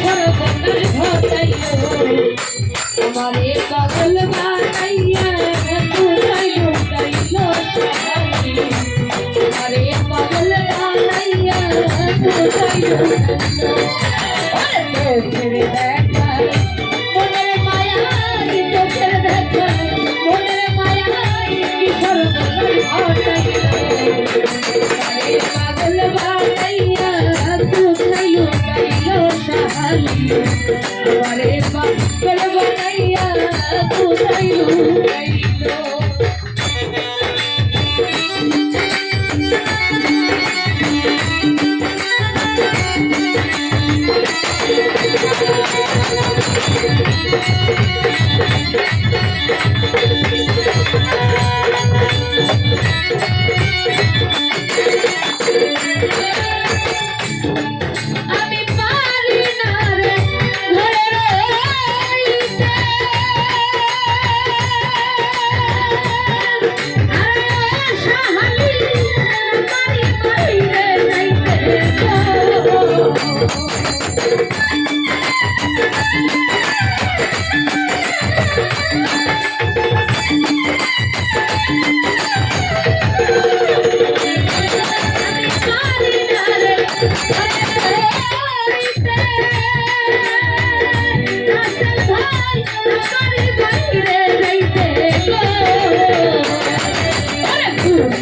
ঘর বন্দর ধতাইও তোমারে পাগল বানাইয়া ধতাইও তাইলো সবাই তোমারে পাগল বানাইয়া ধতাইও আরে তোরে দেখাই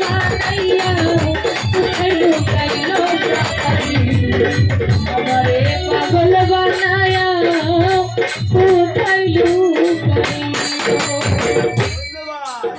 বানাইয়া